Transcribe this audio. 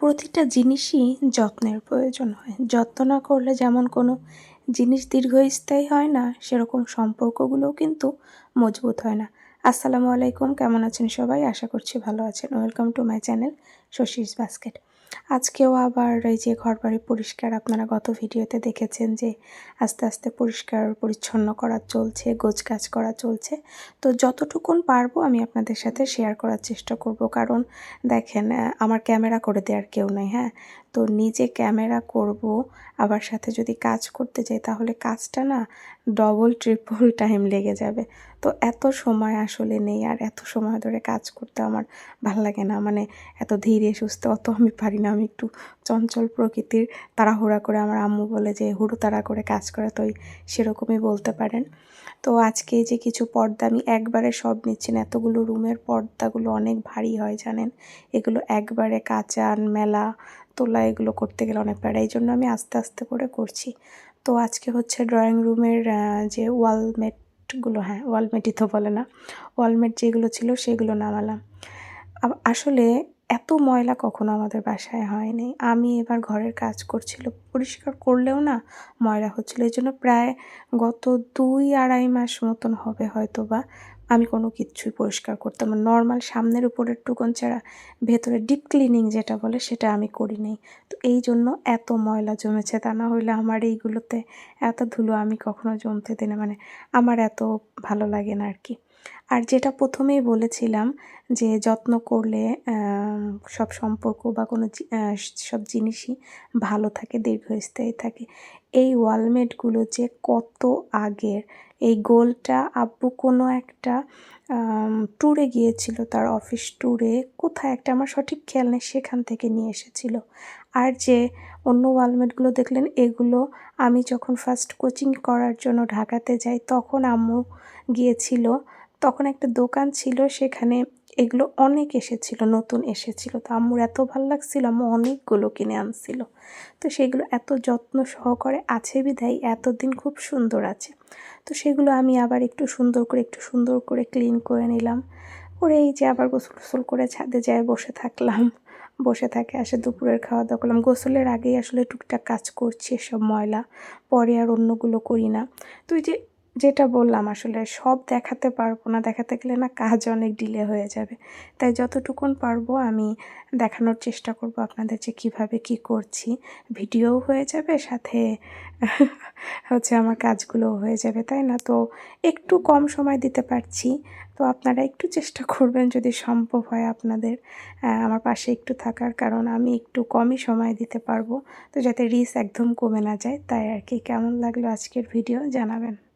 প্রতিটা জিনিসই যত্নের প্রয়োজন হয়। যত্ন না করলে যেমন কোনো জিনিস দীর্ঘস্থায়ী হয় না, সেরকম সম্পর্কগুলোও কিন্তু মজবুত হয় না। আসসালামু আলাইকুম, কেমন আছেন সবাই? আশা করছি ভালো আছেন। Welcome to my channel Shashi's basket আজকেও আবার এই যে ঘর বাড়ি পরিষ্কার আপনারা গত ভিডিওতে দেখেছেন যে আস্তে আস্তে পরিষ্কার পরিচ্ছন্ন করা চলছে গোছ কাজ করা চলছে। তো যতটুকুন পারব আমি আপনাদের সাথে শেয়ার করার চেষ্টা করব। কারণ দেখেন আমার ক্যামেরা করে দেওয়ার কেউ নেই হ্যাঁ? তো নিজে ক্যামেরা করব, আবার সাথে যদি কাজ করতে যাই, তাহলে কাজটা না ডবল ট্রিপল টাইম লেগে যাবে। তো এত সময় আসলে নেই, আর এত সময় ধরে কাজ করতে আমার ভালো লাগে না। মানে এত ধীরে সুস্থ, অত আমি পারি না। আমি একটু চঞ্চল প্রকৃতির তাড়াহুড়া করে আমার আম্মু বলে যে হুড়ো তাড়া করে কাজ করে। তো সেরকমই বলতে পারেন। তো আজকে যে কিছু পর্দা, আমি একবারে সব নিচ্ছি না। এতগুলো রুমের পর্দাগুলো অনেক ভারী হয়, জানেন? এগুলো একবারে কাঁচান মেলা তোলা এগুলো করতে গেলে অনেক প্যারা। এই জন্য আমি আস্তে আস্তে করে করছি। তো আজকে হচ্ছে ড্রয়িং রুমের যে ওয়ালমেটগুলো হ্যাঁ ওয়ালমেটই তো বলে না, ওয়ালমেট যেগুলো ছিল সেগুলো নামালাম। আসলে এত ময়লা কখনো আমাদের বাসায় হয়নি। আমি এবার ঘরের কাজ করছিল, পরিষ্কার করলেও না ময়লা হচ্ছিল। এই জন্য প্রায় গত দুই আড়াই মাস মতন হবে হয়তো বা আমি কোনো কিচ্ছুই পরিষ্কার করতাম না। নর্মাল সামনের উপরের টুকন ছাড়া ভেতরে ডিপ ক্লিনিং যেটা বলে সেটা আমি করি নাই তো এই জন্য এত ময়লা জমেছে তা না হইলে আমার এইগুলোতে এত ধুলো আমি কখনো জমতে দিই না। মানে আমার এত ভালো লাগে না আর কি আর যেটা প্রথমেই বলেছিলাম যে যত্ন করলে সব সম্পর্ক বা কোনো সব জিনিসই ভালো থাকে, দীর্ঘস্থায়ী থাকে। এই ওয়ালমেটগুলো যে কত আগের। এই গোলটা আব্বু কোনো একটা ট্যুরে গিয়েছিল, তার অফিস ট্যুরে কোথায় একটা আমার সঠিক খেয়াল নেই, সেখান থেকে নিয়ে এসেছিল। আর যে অন্য ওয়ালমেটগুলো দেখলেন, এগুলো আমি যখন ফার্স্ট কোচিং করার জন্য ঢাকাতে যাই, তখন আম্মু গিয়েছিল। তখন একটা দোকান ছিল, সেখানে এগুলো অনেক এসেছিল, নতুন এসেছিল। তো আম্মুর এত ভালো লাগছিল, আম্মু অনেকগুলো কিনে আনছিল। তো সেগুলো এত যত্ন সহকারে আছে বিধাই এতদিন খুব সুন্দর আছে। তো সেগুলো আমি আবার একটু সুন্দর করে, একটু সুন্দর করে ক্লিন করে নিলাম। করে এই যে আবার গোসল গোসল করে ছাদে যায় বসে থাকলাম। বসে থাকে, আসে দুপুরের খাওয়া দাওয়া করলাম। গোসলের আগেই আসলে টুকটাক কাজ করছি এসব ময়লা। পরে আর অন্যগুলো করি না। তো যে যেটা বললাম, আসলে সব দেখাতে পারব না। দেখাতে গেলে না কাজ অনেক ডিলে হয়ে যাবে। তাই যতটুকুন পারব আমি দেখানোর চেষ্টা করব আপনাদের যে কীভাবে কি করছি। ভিডিও হয়ে যাবে, সাথে হচ্ছে আমার কাজগুলোও হয়ে যাবে, তাই না? তো একটু কম সময় দিতে পারছি। তো আপনারা একটু চেষ্টা করবেন যদি সম্ভব হয় আপনাদের আমার পাশে একটু থাকার কারণ আমি একটু কমই সময় দিতে পারব। তো যাতে রিস একদম কমে না যায়, তাই আর কি। কেমন লাগল আজকের ভিডিও জানাবেন।